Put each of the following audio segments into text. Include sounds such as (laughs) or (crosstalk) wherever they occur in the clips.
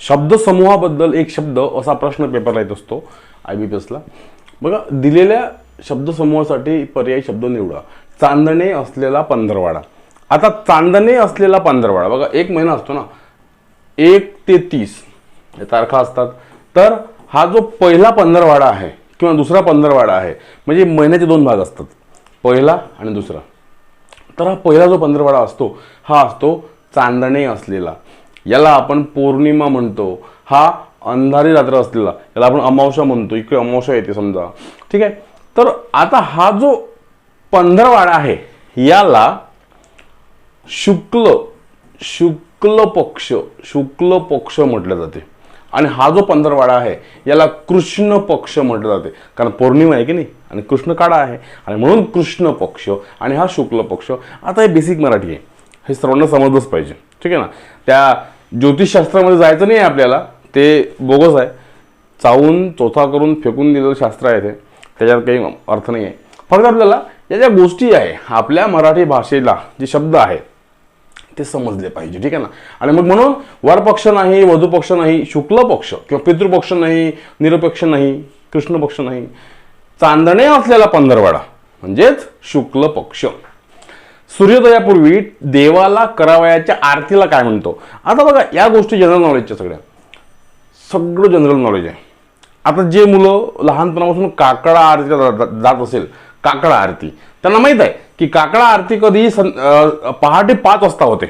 शब्दसमूहाबद्दल एक शब्द असा प्रश्न पेपरला येत असतो आय बी पी एसला बघा दिलेल्या शब्दसमूहासाठी पर्यायी शब्द निवडा. चांदणे असलेला पंधरवाडा. आता चांदणे असलेला पंधरवाडा बघा एक महिना असतो ना एक ते तीस तारखा असतात. तर हा जो पहिला पंधरवाडा आहे किंवा दुसरा पंधरवाडा आहे म्हणजे महिन्याचे दोन भाग असतात पहिला आणि दुसरा. तर हा पहिला जो पंधरवाडा असतो हा असतो चांदणे असलेला. याला आपण पौर्णिमा म्हणतो. हा अंधारी रात्र असलेला याला आपण अमावस्या म्हणतो. इकडे अमावस्या येते समजा. ठीक आहे? तर आता हा जो पंधरवाडा आहे याला शुक्ल शुक्ल पक्ष शुक्ल पक्ष म्हटलं जाते. आणि हा जो पंधरवाडा आहे याला कृष्ण पक्ष म्हटलं जाते. कारण पौर्णिमा आहे की नाही? आणि कृष्ण काळा आहे. आणि म्हणून कृष्ण पक्ष आणि हा शुक्ल पक्ष आता हे बेसिक मराठी आहे. हे सर्वांना समजलंच पाहिजे. ठीक आहे ना? त्या ज्योतिषशास्त्रामध्ये जायचं नाही आहे आपल्याला ते बोगस आहे. चावून चोथा करून फेकून दिलेलं शास्त्र आहे ते. त्याच्यात काही अर्थ नाही आहे. फक्त आपल्याला या ज्या गोष्टी आहे आपल्या मराठी भाषेला जे शब्द आहेत ते समजले पाहिजे ठीक आहे ना? आणि मग म्हणून वरपक्ष नाही वधुपक्ष नाही शुक्ल पक्ष किंवा पितृपक्ष नाही निरपेक्ष नाही कृष्ण पक्ष नाही. चांदणे असलेला पंधरवाडा म्हणजेच शुक्ल पक्ष. सूर्योदयापूर्वी देवाला करावयाच्या आरतीला काय म्हणतो? आता बघा या गोष्टी जनरल नॉलेजच्या सगळ्या. सगळं जनरल नॉलेज आहे. आता जे मुलं लहानपणापासून काकडा आरतीला जात असेल काकडा आरती. त्यांना माहीत आहे की काकडा आरती कधी सं पहाटे पाच वाजता होते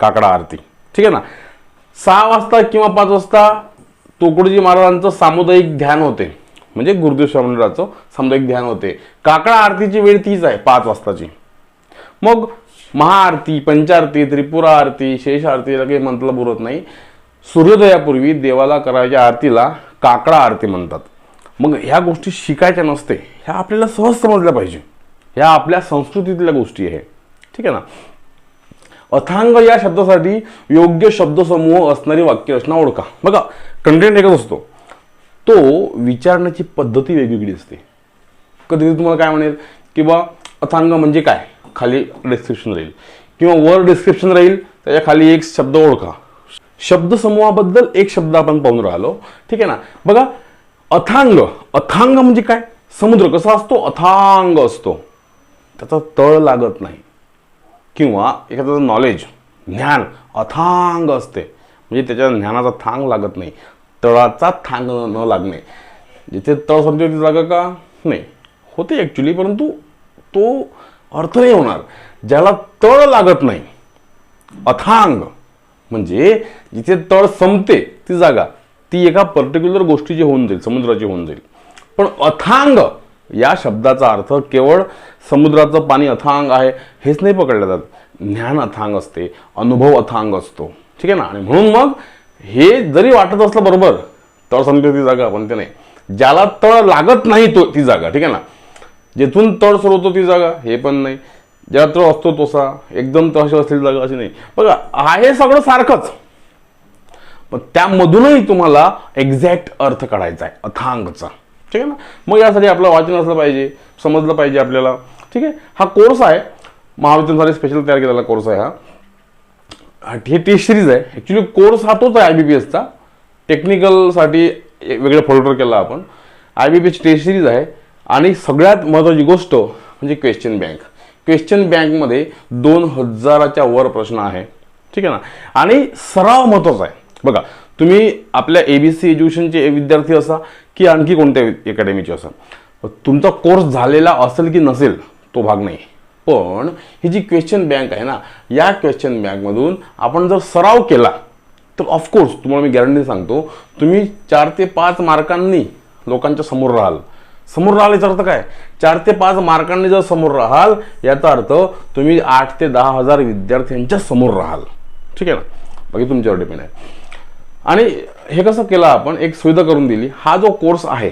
काकडा आरती. ठीक आहे ना? सहा वाजता किंवा पाच वाजता तुकडोजी महाराजांचं सामुदायिक ध्यान होते. म्हणजे गुरुदेव स्वामींचं सामुदायिक ध्यान होते. काकडा आरतीची वेळ तीच आहे पाच वाजताची. मग महाआरती पंचारती त्रिपुरा आरती शेष आरतीला काही म्हटलं पुरत नाही. सूर्योदयापूर्वी देवाला करायच्या आरतीला काकडा आरती म्हणतात. मग ह्या गोष्टी शिकायच्या नसते ह्या आपल्याला सहज समजल्या पाहिजे. ह्या आपल्या संस्कृतीतल्या गोष्टी आहे. ठीक आहे ना? अथांग या शब्दासाठी योग्य शब्दसमूह असणारी वाक्यरचना ओळखा. बघा कंटेंट एकच असतो. तो विचारण्याची पद्धती वेगवेगळी असते. कधी तुम्हाला काय म्हणेल की बा अथांग म्हणजे काय? खाली डिस्क्रिप्शन राहील. किंवा वर डिस्क्रिप्शन राहील त्याच्याखाली एक शब्द ओळखा. शब्दसमूहाबद्दल एक शब्द आपण पाहून राहिलो. ठीक आहे ना? बघा अथांग. अथांग म्हणजे काय? समुद्र. कसा असतो? अथांग असतो. त्याचा तळ लागत नाही. किंवा एखाद्याचं नॉलेज ज्ञान अथांग असते. म्हणजे त्याच्या ज्ञानाचा थांग लागत नाही. तळाचा थांग न न लागणे. जिथे तळ समजेल ती जागा का? नाही. होते ॲक्च्युली परंतु तो अर्थ नाही होणार. ज्याला तळ लागत नाही अथांग म्हणजे जिथे तळ संपते ती जागा ती एका पर्टिक्युलर गोष्टीची होऊन जाईल समुद्राची होऊन जाईल. पण अथांग या शब्दाचा अर्थ केवळ समुद्राचं पाणी अथांग आहे हेच नाही पकडलं जात. ज्ञान अथांग असते अनुभव अथांग असतो. ठीक आहे ना? आणि म्हणून मग हे जरी वाटत असलं बरोबर तळ संपते ती जागा पण ते नाही. ज्याला तळ लागत नाही तो ती जागा ठीक आहे ना? जेथून तळ सुरू होतो ती जागा हे पण नाही. ज्या तळ असतो तसा एकदम तळशी असलेली जागा अशी नाही. बघा आहे सगळं सारखंच. पण त्यामधूनही तुम्हाला एक्झॅक्ट अर्थ काढायचा आहे अथांगचा. ठीक आहे ना? मग यासाठी आपलं वाचन असलं पाहिजे समजलं पाहिजे आपल्याला. ठीक आहे? हा कोर्स आहे. महाविद्यालयासाठी स्पेशल तयार केलेला कोर्स आहे हा. हे टेस्ट सिरीज आहे. ॲक्च्युली कोर्स हा तोच आहे आय बी पी एसचा टेक्निकलसाठी वेगळं फोल्डर केला आपण. I B P S test series आहे. आणि सगळ्यात महत्त्वाची गोष्ट म्हणजे क्वेश्चन बँक क्वेश्चन बँकमध्ये दोन हजाराच्या वर प्रश्न आहे. ठीक आहे ना? आणि सराव महत्त्वाचा आहे. बघा तुम्ही आपल्या ए बी सी एज्युकेशनचे विद्यार्थी असा की आणखी कोणत्या अकॅडमीचे असा. तुमचा कोर्स झालेला असेल की नसेल तो भाग नाही. पण ही जी क्वेश्चन बँक आहे ना या क्वेश्चन बँकमधून आपण जर सराव केला तर ऑफकोर्स तुम्हाला मी गॅरंटी सांगतो तुम्ही चार ते पाच मार्कांनी लोकांच्या समोर राहाल. समोर राहिल्याचा अर्थ काय? चार ते पाच मार्कांनी जर समोर राहाल याचा अर्थ तुम्ही आठ ते दहा हजार विद्यार्थ्यांच्या समोर राहाल. ठीक आहे ना? बाकी तुमच्यावर डिपेंड आहे. आणि हे कसं केलं आपण? एक सुविधा करून दिली. हा जो कोर्स आहे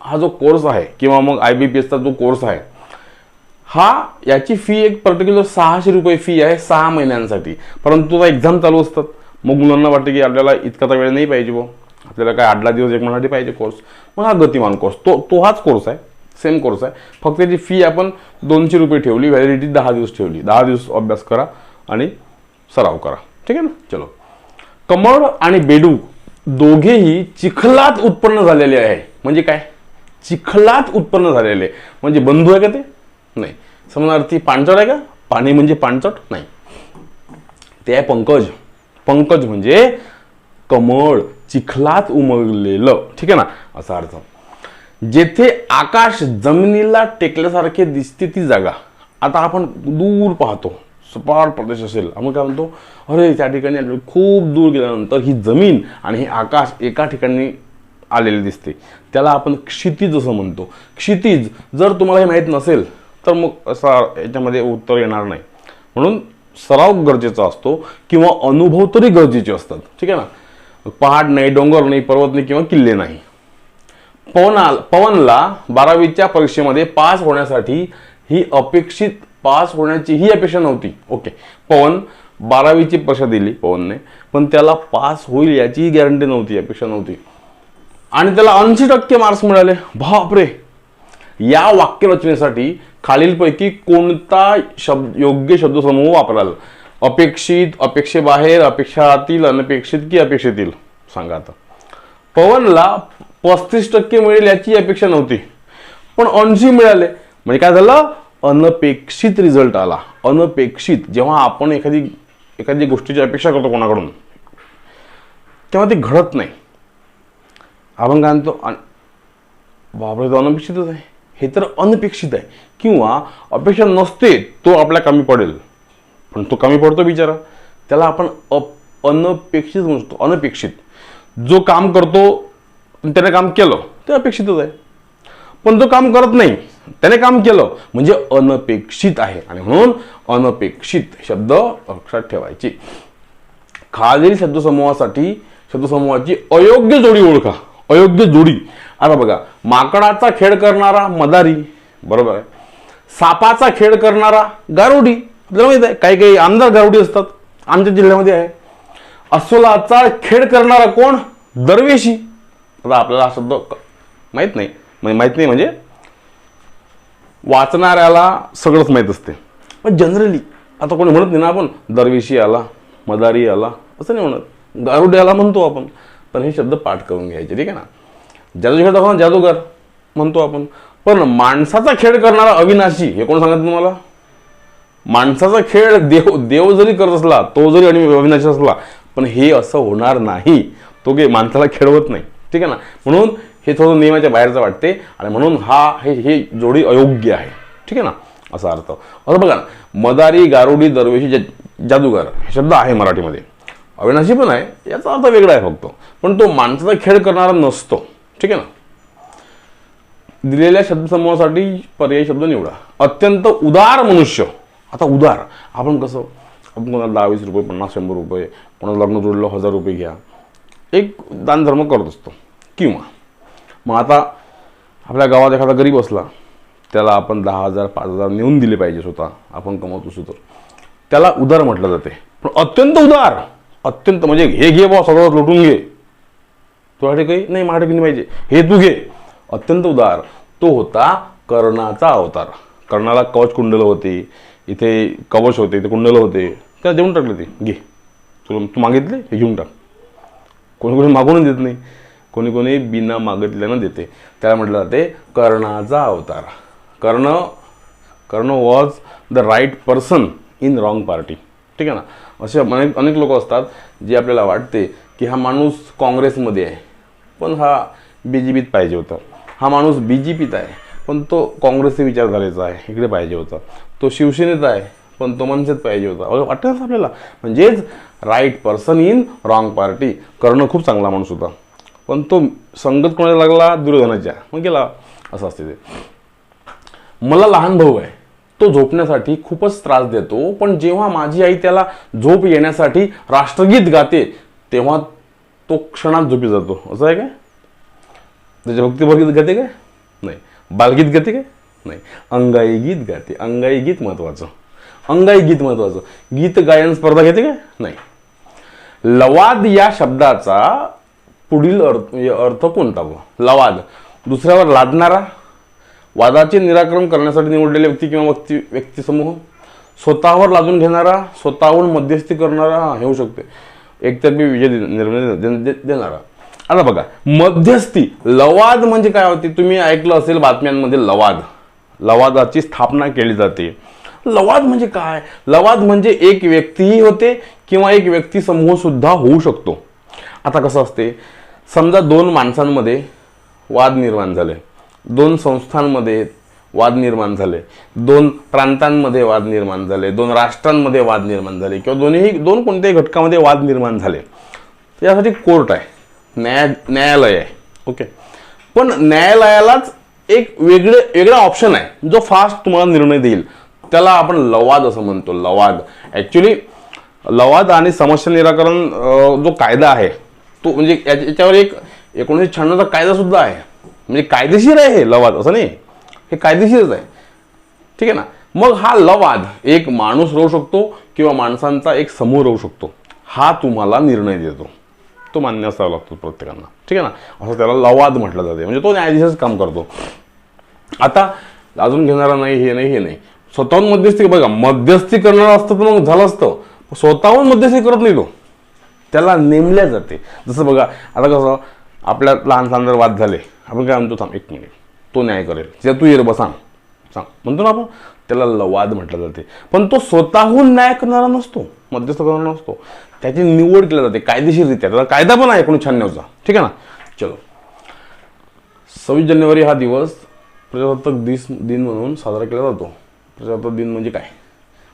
हा जो कोर्स आहे किंवा मग आय बी पी एसचा जो कोर्स आहे हा याची फी एक पर्टिक्युलर सहाशे रुपये फी आहे सहा महिन्यांसाठी. परंतु एक्झाम चालू असतात. मग मुलांना वाटतं की आपल्याला इतका तर वेळ नाही पाहिजे बो आपल्याला काय आठला दिवस एक महिन्यासाठी पाहिजे कोर्स मग हा गतिमान कोर्स तो तो हाच कोर्स आहे. सेम कोर्स आहे. फक्त त्याची फी आपण दोनशे रुपये ठेवली व्हॅलिडिटी दहा दिवस ठेवली. दहा दिवस अभ्यास करा आणि सराव करा. ठीक आहे ना? चलो. कमळ आणि बेडूक दोघेही चिखलात उत्पन्न झालेले आहे. म्हणजे काय? चिखलात उत्पन्न झालेले. म्हणजे बंधू आहे का ते? नाही. समजार्थी पाणचट आहे का? पाणी म्हणजे पाणचट? नाही. ते आहे पंकज. पंकज म्हणजे कमळ. चिखलात उमगलेलं. ठीक आहे ना? असा अर्थ. जेथे आकाश जमिनीला टेकल्यासारखे दिसते ती जागा. आता आपण दूर पाहतो. सपाट प्रदेश असेल. आपण काय म्हणतो? अरे त्या ठिकाणी खूप दूर गेल्यानंतर ही जमीन आणि हे आकाश एका ठिकाणी आलेले दिसते. त्याला आपण क्षितिज असं म्हणतो. क्षितिज जर तुम्हाला हे माहीत नसेल तर मग असा याच्यामध्ये उत्तर येणार नाही. म्हणून सराव गरजेचा असतो किंवा अनुभव तरी गरजेचे असतात. ठीक आहे ना? पहाड नाही डोंगर नाही पर्वत नाही किंवा किल्ले नाही. पवना पवनला बारावीच्या परीक्षेमध्ये पास होण्यासाठी ही अपेक्षित पास होण्याची ही अपेक्षा नव्हती. ओके. पवन बारावीची परीक्षा दिली पवनने पण त्याला पास होईल याची गॅरंटी नव्हती अपेक्षा नव्हती. आणि त्याला ऐंशी टक्के मार्क्स मिळाले. बापरे! या वाक्यरचनेसाठी खालीलपैकी कोणता शब्द योग्य शब्दसमूह वापराल? अपेक्षित अपेक्षेबाहेर अपेक्षातील अनपेक्षित की अपेक्षेतील? सांगा आता. पवनला पस्तीस टक्के मिळेल याची अपेक्षा नव्हती. पण ऐंशी मिळाले. म्हणजे काय झालं? अनपेक्षित रिझल्ट आला. अनपेक्षित. जेव्हा आपण एखादी एखादी गोष्टीची अपेक्षा करतो कोणाकडून तेव्हा ती घडत नाही. आपण काय म्हणतो अन- बापरे तो अनपेक्षितच आहे. हे तर अनपेक्षित आहे. किंवा अपेक्षा नसते तो आपल्या कमी पडेल. पण तो कमी पडतो बिचारा. त्याला आपण अप अनपेक्षित म्हणतो अनपेक्षित. जो काम करतो त्याने काम केलं ते अपेक्षितच आहे. पण जो काम करत नाही त्याने काम केलं म्हणजे अनपेक्षित आहे. आणि म्हणून अनपेक्षित शब्द लक्षात ठेवायचे. खालील शब्दसमूहासाठी शब्दसमूहाची अयोग्य जोडी ओळखा. अयोग्य जोडी. आता बघा माकडाचा खेळ करणारा मदारी बरोबर आहे. सापाचा खेळ करणारा गारुडी. आपल्याला माहीत आहे काही काही आमदार गारुडी असतात आमच्या जिल्ह्यामध्ये आहे. अस्वलाचा खेळ करणारा कोण? दरवेशी. आता आपल्याला हा शब्द माहीत नाही. म्हणजे माहीत नाही म्हणजे वाचणाऱ्याला सगळंच माहीत असते. पण जनरली आता कोणी म्हणत नाही ना आपण दरवेशी आला मदारी आला असं नाही म्हणत. गारुड्याला म्हणतो आपण पण हे शब्द पाठ करून घ्यायचे ठीक आहे ना? जादू दाखवा जादूगार म्हणतो आपण. पण माणसाचा खेळ करणारा अविनाशी हे कोण सांगत तुम्हाला? माणसाचा खेळ देव देव जरी करत असला तो जरी आणि अविनाशी असला पण हे असं होणार नाही. तो काही माणसाला खेळवत नाही. ठीक आहे ना? म्हणून हे थोडं नियमाच्या बाहेरचं वाटते. आणि म्हणून हा हे हे जोडी अयोग्य आहे. ठीक आहे ना? असा अर्थ. असं बघा ना मदारी गारुडी दरवेशी जादूगार हे शब्द आहे मराठीमध्ये. अविनाशी पण आहे याचा अर्थ वेगळा आहे फक्त. पण तो माणसाचा खेळ करणारा नसतो. ठीक आहे ना? दिलेल्या शब्दसमूहासाठी पर्यायी शब्द निवडा. अत्यंत उदार मनुष्य. आता उदार. आपण कसं आपण कोणाला दहा वीस रुपये पन्नास शंभर रुपये कोणाला लग्न जोडलं हजार रुपये घ्या. एक दानधर्म करत असतो. किंवा मग आता आपल्या गावात एखादा गरीब असला त्याला आपण दहा हजार पाच हजार नेऊन दिले पाहिजे स्वतः. आपण कमावतोसु तर त्याला उदार म्हटलं जाते. पण अत्यंत उदार. अत्यंत म्हणजे हे घे बा सगळं लुटून घे. तुझ्याकडे काही नाही माझ्याकडे नाही पाहिजे. हे तू घे. अत्यंत उदार. तो होता कर्णाचा अवतार. कर्णाला कवच कुंडलं होते. इथे कवच होते इथे कुंडलं होते. त्याला देऊन टाकले ते. घे. तुला तू मागितले हे घेऊन टाक. कोणी कोणी मागूनच देत नाही. कोणी कोणी बिना मागितल्यानं देते. त्याला म्हटलं जाते कर्णाचा अवतार. Karna Karna was the right person in wrong party ठीक आहे ना? असे अनेक अनेक लोक असतात जे आपल्याला वाटते की हा माणूस काँग्रेसमध्ये आहे. पण हा बी जे पीत पाहिजे होता. हा माणूस बी जे पीत आहे. पण तो काँग्रेसचे विचारधारेचा आहे इकडे पाहिजे होता. तो शिवसेनेचा आहे पण तो मनसेत पाहिजे होता. वाटतं ना आपल्याला? म्हणजेच right person in wrong party करणं खूप चांगला माणूस होता. पण तो संगत कोणाला लागला? दुर्योधनाच्या. मग गेला. असं असते ते. मला लहान भाऊ आहे. तो झोपण्यासाठी खूपच त्रास देतो. पण जेव्हा माझी आई त्याला झोप येण्यासाठी राष्ट्रगीत गाते तेव्हा तो क्षणात झोपी जातो. असं आहे काय? त्याच्या भक्तिभाव घेते गाते काय? नाही. बालगीत गाते काय? नाही. अंगाई गीत गाते. अंगाई गीत महत्वाचं. अंगाई गीत महत्वाचं. गीत गायन स्पर्धा घेते काय? नाही. लवाद या शब्दाचा पुढील अर्थ म्हणजे अर्थ कोणता व लवाद. दुसऱ्यावर लादणारा वादाचे निराकरण करण्यासाठी निवडलेले व्यक्ती किंवा व्यक्ती व्यक्तिसमूह. स्वतःवर लादून घेणारा स्वतःहून मध्यस्थी करणारा हा, हे होऊ शकते. एकतर्फी विजय दे- निर्णय दे- देणारा. आता बघा मध्यस्थी लवाद म्हणजे काय होते? तुम्ही ऐकलं असेल बातम्यांमध्ये लवाद. लवादाची स्थापना केली जाते. लवाद म्हणजे काय? लवाद म्हणजे एक व्यक्तीही होते किंवा एक व्यक्ती समूह सुद्धा होऊ शकतो. आता कसं असते? समजा दोन माणसांमध्ये वाद निर्माण झाले. दोन संस्थांमध्ये वाद निर्माण झाले. दोन प्रांतांमध्ये वाद निर्माण झाले. दोन राष्ट्रांमध्ये वाद निर्माण झाले. किंवा दोन्ही दोन कोणत्याही घटकामध्ये वाद निर्माण झाले. यासाठी कोर्ट आहे. न्याय न्यायालय आहे. ओके पण न्यायालयालाच एक वेगळे वेगळा ऑप्शन आहे. जो फास्ट तुम्हाला निर्णय देईल. त्याला आपण लवाद असं म्हणतो लवाद. ॲक्च्युली लवाद आणि समस्या निराकरण जो कायदा आहे तो म्हणजे याच्या- याच्यावर एक एकोणीसशे शहाण्णवचा कायदा सुद्धा आहे. म्हणजे कायदेशीर आहे हे लवाद असं नाही. हे कायदेशीरच आहे. ठीक आहे ना? मग हा लवाद एक माणूस राहू शकतो किंवा माणसांचा एक समूह राहू शकतो. हा तुम्हाला निर्णय देतो. तो मान्य असावा लागतो प्रत्येकांना. ठीक आहे ना? असं त्याला लवाद म्हटलं जाते. म्हणजे तो न्यायाधीशच काम करतो. आता अजून घेणारा नाही हे नाही हे नाही. स्वतःहून मध्यस्थी बघा मध्यस्थी करणारा असतं तर मग झालं असतं. स्वतःहून मध्यस्थी करत नाही तो. त्याला नेमल्या जाते. जसं बघा आता कसं आपल्या लहान लहान जर वाद झाले. आपण काय म्हणतो थांब एक मिनिट तो न्याय करेल. जे तू ये रे बा सांग. सांग. म्हणतो ना आपण त्याला लवाद म्हटलं जाते. पण तो स्वतःहून न्याय करणारा नसतो. मध्यस्थ करणारा नसतो. त्याची निवड केली जाते कायदेशीररित्या. त्याचा कायदा पण आहे एकोणीस शहाण्णवचा. ठीक आहे ना? चलो. सव्वीस जानेवारी हा दिवस प्रजासत्ताक दिस दिन म्हणून साजरा केला जातो. प्रजासत्ताक दिन म्हणजे काय?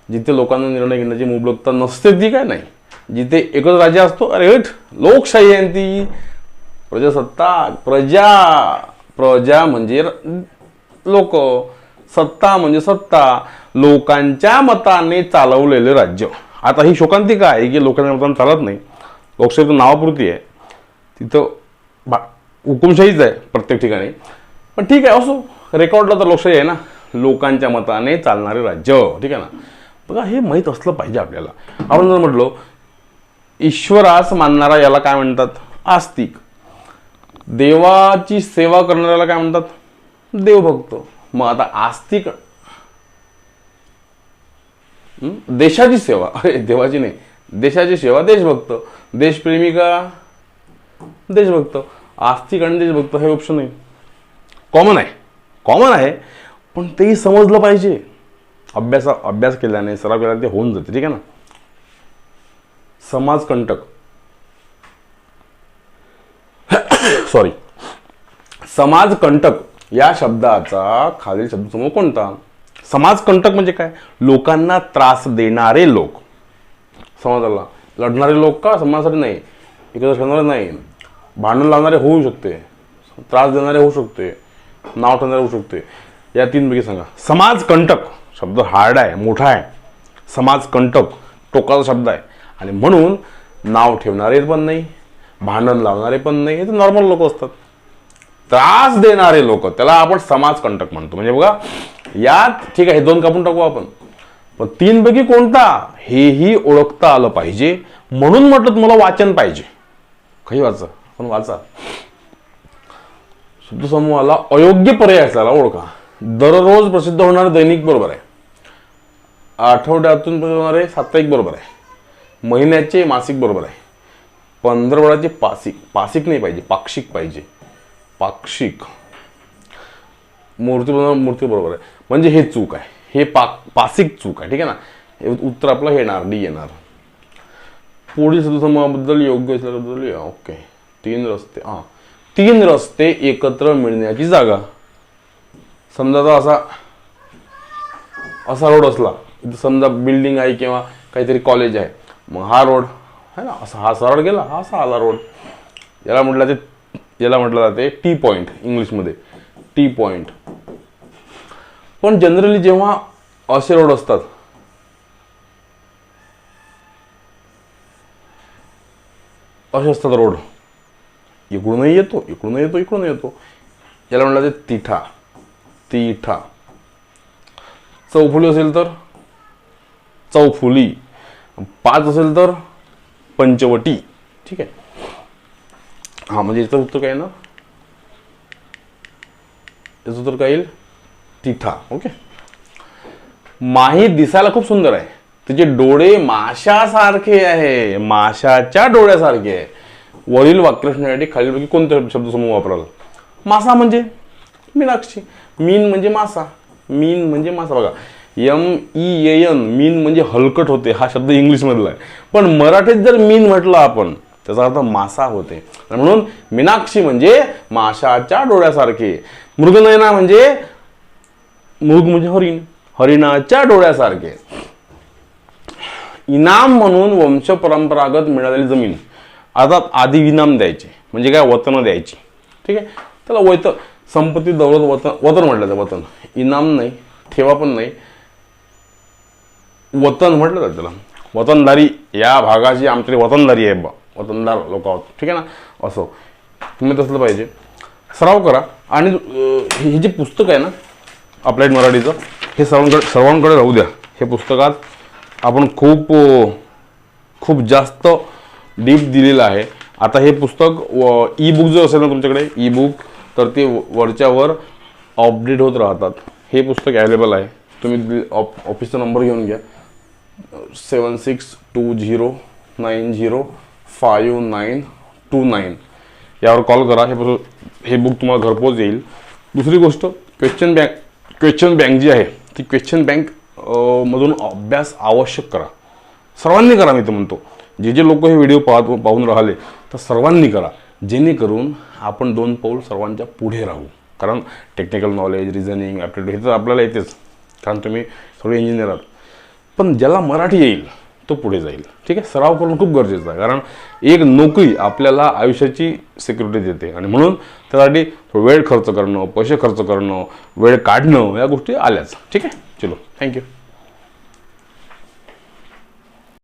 जिथे लोकांना निर्णय घेण्याची मुबलकता नसते ती काय नाही. जिथे एकच राजा असतो अरे हट लोकशाही आहे ती. प्रजासत्ताक प्रजा प्रजा म्हणजे लोक. सत्ता म्हणजे सत्ता. लोकांच्या मताने चालवलेले राज्य. आता ही शोकांतिका आहे की लोकांच्या मतदान चालत नाही. लोकशाही तर नावापुरती आहे. तिथं बा हुकुमशाहीच आहे प्रत्येक ठिकाणी. पण ठीक आहे असो. रेकॉर्डला तर लोकशाही आहे ना. लोकांच्या मताने चालणारे राज्य ठीक आहे ना? बघा हे माहीत असलं पाहिजे आपल्याला. आपण जर म्हटलो ईश्वरास मानणारा याला काय म्हणतात? आस्तिक. देवाची सेवा करणाऱ्याला काय म्हणतात? देवभक्त. मग आता आस्तिक देशाची सेवा. (laughs) अरे देवाची नाही. देशाची सेवा देशभक्त. देशप्रेमिका देशभक्त. आस्तिक आणि देशभक्त हे ऑप्शन आहे कॉमन आहे. कॉमन आहे. पण तेही समजलं पाहिजे. अभ्यास अभ्यास केल्याने सराव केल्याने ते होऊन जाते. ठीक आहे ना? समाजकंटक सॉरी (coughs) समाजकंटक या शब्दाचा खालील शब्दसमूह कोणता? समाजकंटक म्हणजे काय? लोकांना त्रास देणारे लोक. समाजाला लढणारे लोक का? समाजासाठी नाही. एकत्र ठेवणारे नाही. भांडण लावणारे होऊ शकते. त्रास देणारे होऊ शकते. नाव ठेवणारे होऊ शकते. या तीनपैकी सांगा. समाजकंटक शब्द हार्ड आहे मोठा आहे. समाजकंटक टोकाचा शब्द आहे. आणि म्हणून नाव ठेवणारे पण नाही भांडण लावणारे पण नाही. हे तर नॉर्मल लोक असतात. त्रास देणारे लोक त्याला आपण समाजकंटक म्हणतो. म्हणजे बघा यात ठीक आहे हे दोन कापून टाकू आपण. पण तीनपैकी कोणता? हेही ओळखता आलं पाहिजे. म्हणून म्हटलं तुम्हाला वाचन पाहिजे. काही वाचा पण वाचा. शब्दसमूहाला अयोग्य पर्याय असल्याला ओळखा. दररोज प्रसिद्ध होणारे दैनिक बरोबर आहे. आठवड्यातून होणारे साप्ताहिक बरोबर आहे. महिन्याचे मासिक बरोबर आहे. पंधरवड्याचे पासिक पासिक नाही पाहिजे पाक्षिक पाहिजे. पाक्षिक. मूर्ती मूर्ती बरोबर आहे. म्हणजे हे चूक आहे. हे पाक पासिक चूक आहे. ठीक आहे ना? हे उत्तर आपलं हे येणार डी येणार. पुढील सदुसमूहाबद्दल योग्य असल्याबद्दल ओके. तीन रस्ते हां. तीन रस्ते एकत्र मिळण्याची जागा. समजा तर असा असा रोड असला समजा बिल्डिंग आहे किंवा काहीतरी कॉलेज आहे. मग हा रोड है ना? असा हा सरळ गेला हा असा आला रोड याला म्हटलं ते याला म्हटलं जाते टी पॉईंट इंग्लिशमध्ये. टी पॉईंट पण जनरली जेव्हा असे रोड असतात असे असतात रोड इकडूनही येतो इकडूनही येतो इकडूनही येतो. याला म्हटलं जाते तिठा. तिठा. चौफुली असेल तर चौफुली. पाच असेल तर पंचवटी. ठीक आहे? हा म्हणजे याचं उत्तर काय ना? याचं उत्तर काय येईल? तिथा ओके. माही दिसायला खूप सुंदर आहे. तिचे डोळे माशासारखे आहे. माशाच्या डोळ्यासारखे आहे. वरील वाक्यरचनेसाठी खालीलपैकी कोणते शब्दसमूह वापराल? मासा म्हणजे? मीनाक्षी. मीन म्हणजे मासा. मीन म्हणजे मासा. बघा एम ई एन मीन म्हणजे हलकट होते हा शब्द इंग्लिशमधला आहे. पण मराठीत जर मीन म्हटलं आपण त्याचा अर्थ मासा होते. म्हणून मीनाक्षी म्हणजे माशाच्या डोळ्यासारखे. मृगनयना म्हणजे मृग म्हणजे हरिण हरिणाच्या डोळ्यासारखे. इनाम म्हणून वंशपरंपरागत मिळालेली जमीन. आता आधी इनाम द्यायचे म्हणजे काय वतन द्यायची. ठीक आहे? त्याला वैत संपत्ती दौलत वतन वतन म्हटलं जातं वतन. इनाम नाही ठेवा पण नाही. वतन म्हटलं जातं त्याला. वतनदारी या भागाची आमच्याकडे वतनदारी आहे बा. वतनदार लोक आहोत. ठीक आहे ना? असं. तुम्ही तसलं पाहिजे. सराव करा. आणि हे हे जे पुस्तक आहे ना अप्लाइड मराठीचं हे सर्वांकडे सर्वांकडे राहू द्या. हे पुस्तकात आपण खूप खूप जास्त डीप दिलेलं आहे. आता हे पुस्तक व ई बुक जर असेल ना तुमच्याकडे ई बुक तर ते व- वरच्यावर अपडेट होत राहतात. हे पुस्तक अवेलेबल आहे. तुम्ही ऑप ऑफिसचा नंबर घेऊन घ्या. Seven six two zero nine zero five nine two nine यावर कॉल करा. हे हे बुक तुम्हाला घरपोच येईल दुसरी गोष्ट क्वेश्चन बँक क्वेश्चन बँक जी आहे ती क्वेश्चन बँक मधून अभ्यास आवश्यक करा. सर्वांनी करा मी तर म्हणतो. जे जे लोक हे व्हिडिओ पाहत पाहून राहिले तर सर्वांनी करा. जेणेकरून आपण दोन पाऊल सर्वांच्या पुढे राहू. कारण टेक्निकल नॉलेज रिझनिंग ॲप्टिट्यूड हे तर आपल्याला येतेच. कारण तुम्ही सगळे इंजिनियर आहात. पण ज्याला मराठी येईल तो पुढे जाईल. ठीक आहे? सराव करणं खूप गरजेचं आहे. कारण एक नोकरी आपल्याला आयुष्याची सिक्युरिटी देते. आणि म्हणून त्यासाठी वेळ खर्च करणं पैसे खर्च करणं वेळ काढणं या गोष्टी आल्याच. ठीक आहे? चलो थँक्यू